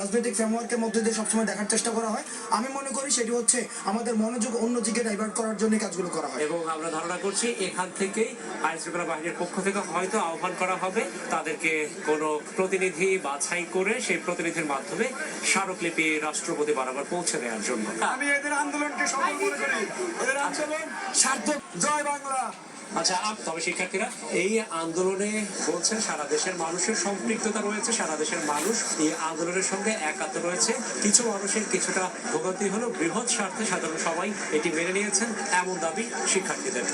রাজনৈতিক ফ্রেমওয়ার্কের মধ্যে দিয়ে সবসময় দেখার চেষ্টা করা হয়। আমি মনে করি সেটি হচ্ছে আমাদের মনোযোগ অন্যদিকে ডাইভার্ট করার জন্য কাজগুলো করা হয়। এবং আমরা ধারণা করছি এখান থেকেই আইন শৃঙ্খলা বাহিনীর পক্ষ থেকে হয়তো আহ্বান করা হবে তাদেরকে কোনো প্রতিনিধি বাছাই করে সেই প্রতিনিধির মাধ্যমে স্মারকলিপি রাষ্ট্রপতি বরাবর পৌঁছে দেওয়ার জন্য। আমি এদের আন্দোলনকে সফল মনে করি। এদের আন্দোলন সার্থক। জয় বাংলা। আচ্ছা তবে শিক্ষার্থীরা, এই আন্দোলনে বলছেন সারা দেশের মানুষের সম্পৃক্ততা রয়েছে, সারা দেশের মানুষ এই আন্দোলনের সঙ্গে একাত্ম রয়েছে। কিছু মানুষের কিছুটা ভোগান্তি হলো, বৃহৎ স্বার্থে সাধারণ সবাই এটি মেনে নিয়েছেন, এমন দাবি শিক্ষার্থীদের।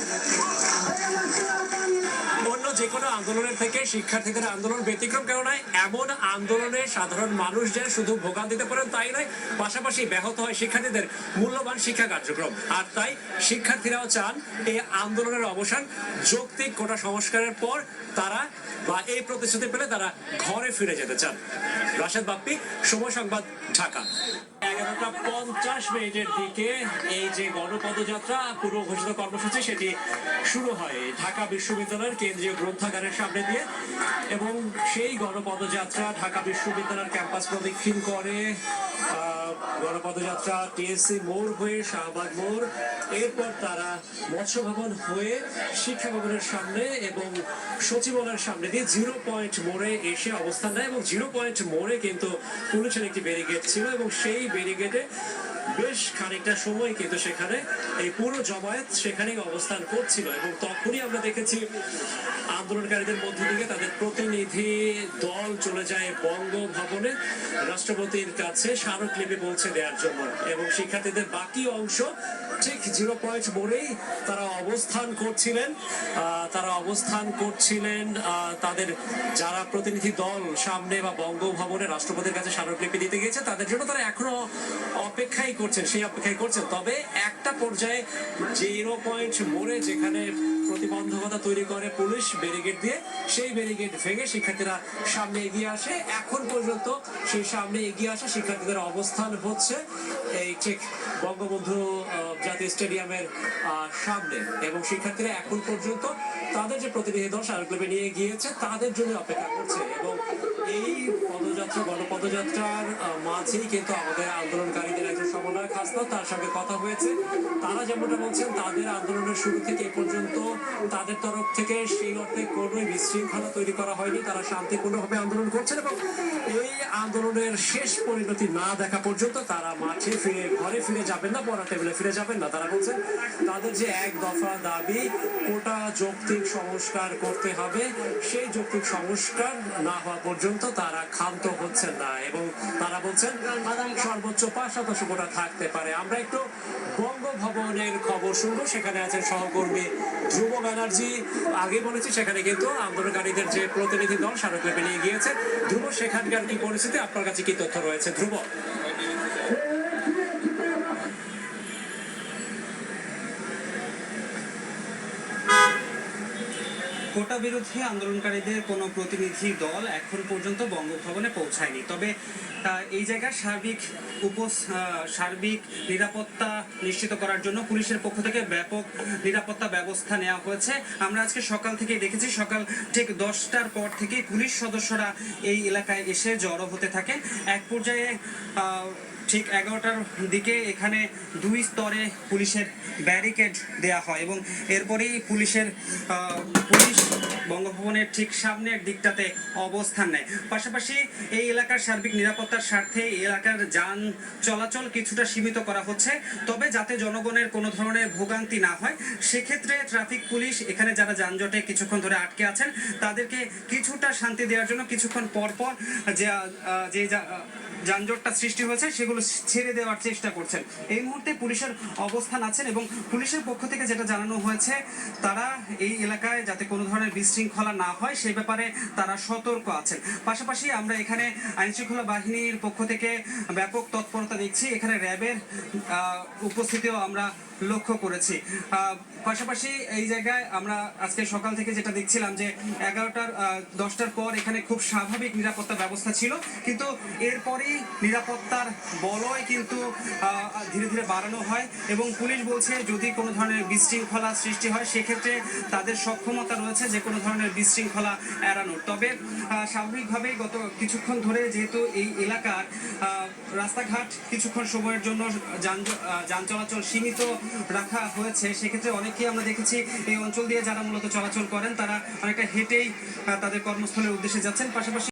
যে কোনো আন্দোলনের থেকে শিক্ষার্থীদের আন্দোলন ব্যতিক্রম কেন নয় এমন আন্দোলনে সাধারণ মানুষ যে শুধু ভোগান দিতে পারেন তাই নয়, পাশাপাশি ব্যাহত হয় শিক্ষার্থীদের মূল্যবান শিক্ষা কার্যক্রম। আর তাই শিক্ষার্থীরাও চান এই আন্দোলনের অবসান। যৌক্তিক কোটা সংস্কারের পর তারা বা এই প্রতিশ্রুতি পেলে তারা ঘরে ফিরে যেতে চান। রাশেদ বাপ্পি, সময় সংবাদ, ঢাকা। এগারোটা পঞ্চাশ মিনিটের দিকে এই যে গণপদযাত্রা পূর্ব ঘোষিত কর্মসূচি সেটি শুরু হয় ঢাকা বিশ্ববিদ্যালয়ের কেন্দ্রীয় গ্রন্থাগারের সামনে দিয়ে। এবং সেই গণপদযাত্রা ঢাকা বিশ্ববিদ্যালয়ের ক্যাম্পাস প্রদক্ষিণ করে গণপদযাত্রা, টিএসসি মোড় হয়ে শাহবাগ মোড়। এরপর তারা মৎস্য ভবন হয়ে শিক্ষা ভবনের সামনে এবং সচিবালয়ের সামনে দিয়ে জিরো পয়েন্ট মোড়ে এসে অবস্থান নেয় এবং জিরো পয়েন্ট মোড়ে কিন্তু পুলিশের একটি ব্যারিকেড ছিল এবং সেই ব্যারিকেডে বেশ খানিকটা সময় কিন্তু সেখানে, এই পুরো জমায়েত সেখানেই অবস্থান করছিল এবং তখনই আমরা দেখেছি আন্দোলনকারীদের মধ্য থেকে তাদের প্রতিনিধি দল চলে যায় বঙ্গভবনে। রাষ্ট্রপতির কাছে স্মারকলিপি পৌঁছে দেওয়ার জন্য এবং শিক্ষার্থীদের বাকি অংশ ঠিক জিরো পয়েন্ট মোড়েই তারা অবস্থান করছিলেন। তারা অবস্থান করছিলেন তাদের যারা প্রতিনিধি দল সামনে বা বঙ্গভবনে রাষ্ট্রপতির কাছে স্মারকলিপি দিতে গিয়েছে, তাদের জন্য তারা এখনও অপেক্ষাই করছেন, সেই অপেক্ষাই করছেন। তবে একটা পর্যায়ে জিরো পয়েন্ট মোড়ে যেখানে প্রতিবন্ধকতা তৈরি করে পুলিশ ব্যারিকেড দিয়ে, সেই ব্যারিকেড ভেঙে শিক্ষার্থীরা সামনে এগিয়ে আসে। এখন পর্যন্ত সেই সামনে এগিয়ে আসা শিক্ষার্থীদের অবস্থান হচ্ছে। এই, ঠিক, বঙ্গবন্ধু জাতীয় স্টেডিয়ামের সামনে। এবং শিক্ষার্থীরা এখন পর্যন্ত তাদের যে প্রতিনিধি দল স্মারকলিপি নিয়ে গিয়েছে, তাদের জন্য অপেক্ষা করছে। এবং এই পদযাত্রা, গণপদযাত্রার মাঝেই কিন্তু আমাদের আন্দোলনকারীদের একজন সমন্বয়ক হাসনা তার সঙ্গে কথা হয়েছে। তারা যেমনটা বলছেন, তাদের আন্দোলনের শুরু থেকে এ পর্যন্ত তাদের তরফ থেকে সেই অর্থে কোনো বিশৃঙ্খলা তৈরি করা হয়নি। তারা শান্তিপূর্ণভাবে আন্দোলন করছেন এবং এই আন্দোলনের শেষ পরিণতি না দেখা পর্যন্ত তারা মাঠে ফিরে, ঘরে ফিরে যাবেন না পড়া টেবিলে ফিরে যাবেন না? তারা বলছেন তাদের যে এক দফা দাবি, কোটা যৌক্তিক সংস্কার করতে হবে। সেই যৌক্তিক সংস্কার না হওয়া পর্যন্ত তারা ক্ষান্ত হচ্ছেন না এবং তারা বলছেন সর্বোচ্চ পাঁচ শতাংশ কোটা থাকতে পারে। আমরা একটু বঙ্গভবনের খবর শুনব। সেখানে আছেন সহকর্মী ধ্রুব ব্যানার্জি। আগে বলেছি, সেখানে কিন্তু আন্দোলনকারীদের যে প্রতিনিধি দল, স্মারকলিপি নিয়ে গিয়েছে। ধ্রুব, সেখানকার কি পরিস্থিতি? আপনার কাছে কি তথ্য রয়েছে? ধ্রুব। কোটা বিরোধী আন্দোলনকারীদের কোনো প্রতিনিধি দল এখন পর্যন্ত বঙ্গভবনে পৌঁছায়নি। তবে এই জায়গায় সার্বিক উপ সার্বিক নিরাপত্তা নিশ্চিত করার জন্য পুলিশের পক্ষ থেকে ব্যাপক নিরাপত্তা ব্যবস্থা নেওয়া হয়েছে। আমরা আজকে সকাল থেকে দেখেছি, সকাল ঠিক দশটার পর থেকে পুলিশ সদস্যরা এই এলাকায় এসে জড়ো হতে থাকেন এক পর্যায়ে ঠিক এগারোটার দিকে এখানে দুই স্তরে পুলিশের ব্যারিকেড দেয়া হয় এবং এরপরেই পুলিশের পুলিশ বঙ্গভবনের ঠিক সামনের দিকটাতে অবস্থান নেয়। পাশাপাশি এই এলাকার সার্বিক নিরাপত্তার স্বার্থে এলাকার যান চলাচল কিছুটা সীমিত করা হচ্ছে, তবে যাতে জনগণের কোনো ধরনের ভোগান্তি না হয়, সেক্ষেত্রে ট্রাফিক পুলিশ এখানে যারা যানজটে কিছুক্ষণ ধরে আটকে আছেন, তাদেরকে কিছুটা শান্তি দেওয়ার জন্য কিছুক্ষণ পর পর যে যে যা- যানজটটা সৃষ্টি হয়েছে, সেগুলো ছেড়ে দেওয়ার চেষ্টা করছেন। এই মুহূর্তে পুলিশের অবস্থান আছেন এবং পুলিশের পক্ষ থেকে যেটা জানানো হয়েছে, তারা এই এলাকায় যাতে কোনো ধরনের বিশৃঙ্খলা না হয়, সেই ব্যাপারে তারা সতর্ক আছেন। পাশাপাশি আমরা এখানে আইনশৃঙ্খলা বাহিনীর পক্ষ থেকে ব্যাপক তৎপরতা দেখছি। এখানে র্যাবের উপস্থিতিও আমরা লক্ষ্য করেছি। পাশাপাশি এই জায়গায় আমরা আজকে সকাল থেকে যেটা দেখছিলাম যে এগারোটার দশটার পর এখানে খুব স্বাভাবিক নিরাপত্তা ব্যবস্থা ছিল। কিন্তু এরপরেই নিরাপত্তার বলয় কিন্তু ধীরে ধীরে বাড়ানো হয় এবং পুলিশ বলছে যদি কোনো ধরনের বিশৃঙ্খলা সৃষ্টি হয়, সেক্ষেত্রে তাদের সক্ষমতা রয়েছে যে কোনো ধরনের বিশৃঙ্খলা এড়ানোর। তবে স্বাভাবিকভাবেই গত কিছুক্ষণ ধরে যেহেতু এই এলাকার রাস্তাঘাট কিছুক্ষণ সময়ের জন্য যান চলাচল সীমিত রাখা হয়েছে, সেক্ষেত্রে অনেকেই আমরা দেখেছি এই অঞ্চল দিয়ে যারা মূলত চলাচল করেন, তারা অনেকটা হেঁটেই তাদের কর্মস্থলের উদ্দেশ্যে যাচ্ছেন। পাশাপাশি